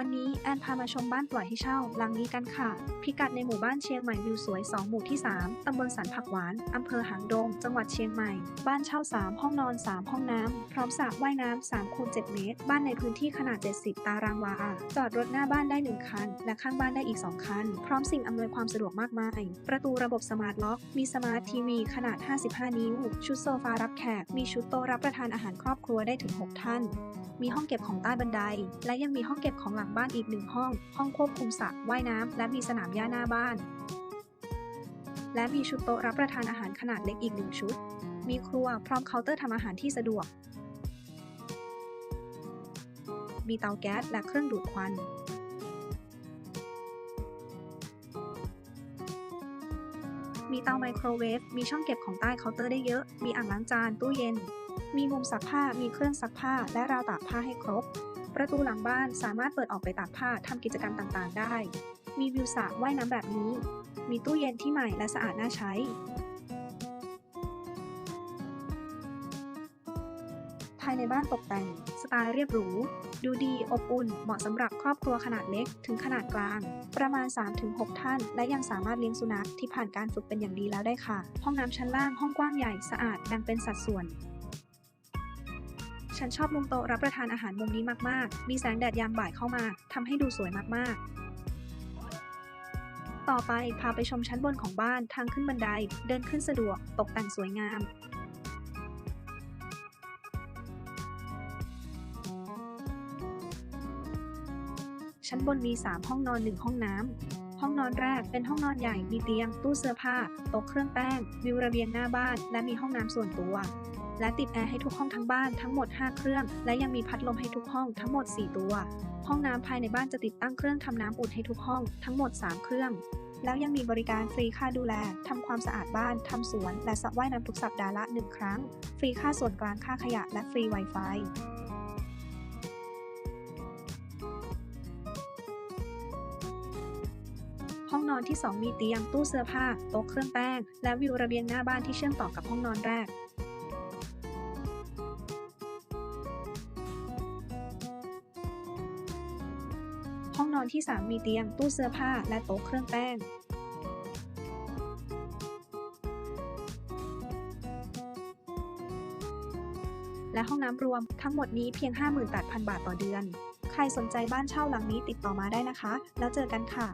วันนี้แอนพามาชมบ้านปล่อยให้เช่าหลังนี้กันค่ะ พิกัดในหมู่บ้านเชียงใหม่วิวสวย 2 หมู่ที่ 3 ตำบลสันผักหวาน อำเภอหางดง จังหวัดเชียงใหม่ บ้านเช่า 3 ห้องนอน 3 ห้องน้ำ พร้อมสระว่ายน้ำ3คูณ7เมตร บ้านในพื้นที่ขนาด 70 ตารางวา จอดรถหน้าบ้านได้ 1 คัน และข้างบ้านได้อีก 2 คัน พร้อมสิ่งอำนวยความสะดวกมากมาย ประตูระบบสมาร์ทล็อก มีสมาร์ททีวีขนาด 55 นิ้ว ชุดโซฟารับแขก มีชุดโต๊ะรับประทานอาหารครอบครัวได้ถึง 6 ท่าน มีห้องเก็บของใต้บันได และยังมีห้องเก็บของหลังบ้านอีกหนึ่งห้อง ห้องควบคุมสระว่ายน้ำ และมีสนามหญ้าหน้าบ้าน และมีชุดโต๊ะรับประทานอาหารขนาดเล็กอีกหนึ่งชุด มีครัวพร้อมเคาน์เตอร์ทำอาหารที่สะดวก มีเตาแก๊สและเครื่องดูดควันมีเตาไมโครเวฟ มีช่องเก็บของใต้เคาน์เตอร์ได้เยอะ มีอ่างล้างจาน ตู้เย็น มีมุมซักผ้า มีเครื่องซักผ้า และราวตากผ้าให้ครบ ประตูหลังบ้านสามารถเปิดออกไปตากผ้าทำกิจกรรมต่างๆ ได้ มีวิวสระว่ายน้ำแบบนี้ มีตู้เย็นที่ใหม่และสะอาดน่าใช้ ภายในบ้านตกแต่ง สไตล์เรียบหรู ดูดีอบอุ่น เหมาะสำหรับครอบครัวขนาดเล็กถึงขนาดกลาง ประมาณ 3-6 ท่าน และยังสามารถเลี้ยงสุนัขที่ผ่านการฝึกเป็นอย่างดีแล้วได้ค่ะ ห้องน้ำชั้นล่างห้องกว้างใหญ่สะอาดแบ่งเป็นสัดส่วน ฉันชอบมุมโต๊ะรับประทานอาหารมุมนี้มาก ๆ มีแสงแดดยามบ่ายเข้ามาทำให้ดูสวยมาก ๆต่อไปพาไปชมชั้นบนของบ้านทางขึ้นบันได เดินขึ้นสะดวก ตกแต่งสวยงาม ชั้นบนมี 3 ห้องนอน 1 ห้องน้ำ ห้องนอนแรกเป็นห้องนอนใหญ่มีเตียง ตู้เสื้อผ้า โต๊ะเครื่องแป้ง วิวระเบียงหน้าบ้าน และมีห้องน้ำส่วนตัว และติดแอร์ให้ทุกห้องทั้งบ้านทั้งหมด 5 เครื่อง และยังมีพัดลมให้ทุกห้องทั้งหมด 4 ตัว ห้องน้ำภายในบ้านจะติดตั้งเครื่องทำน้ำอุ่นให้ทุกห้องทั้งหมด 3 เครื่อง แล้วยังมีบริการฟรีค่าดูแลทำความสะอาดบ้านทำสวน และสระว่ายน้ำทุกสัปดาห์ละ1ครั้ง ฟรีค่าส่วนกลางค่าขยะ และฟรี Wi-Fi ห้องนอนที่ 2 มีเตียงตู้เสื้อผ้าโต๊ะเครื่องแป้ง และวิวระเบียงหน้าบ้านที่เชื่อมต่อกับห้องนอนแรก ห้องนอนที่ 3 มีเตียง ตู้เสื้อผ้า และโต๊ะเครื่องแป้ง และห้องน้ำรวมทั้งหมดนี้เพียง 58,000 บาทต่อเดือน ใครสนใจบ้านเช่าหลังนี้ติดต่อมาได้นะคะ แล้วเจอกันค่ะ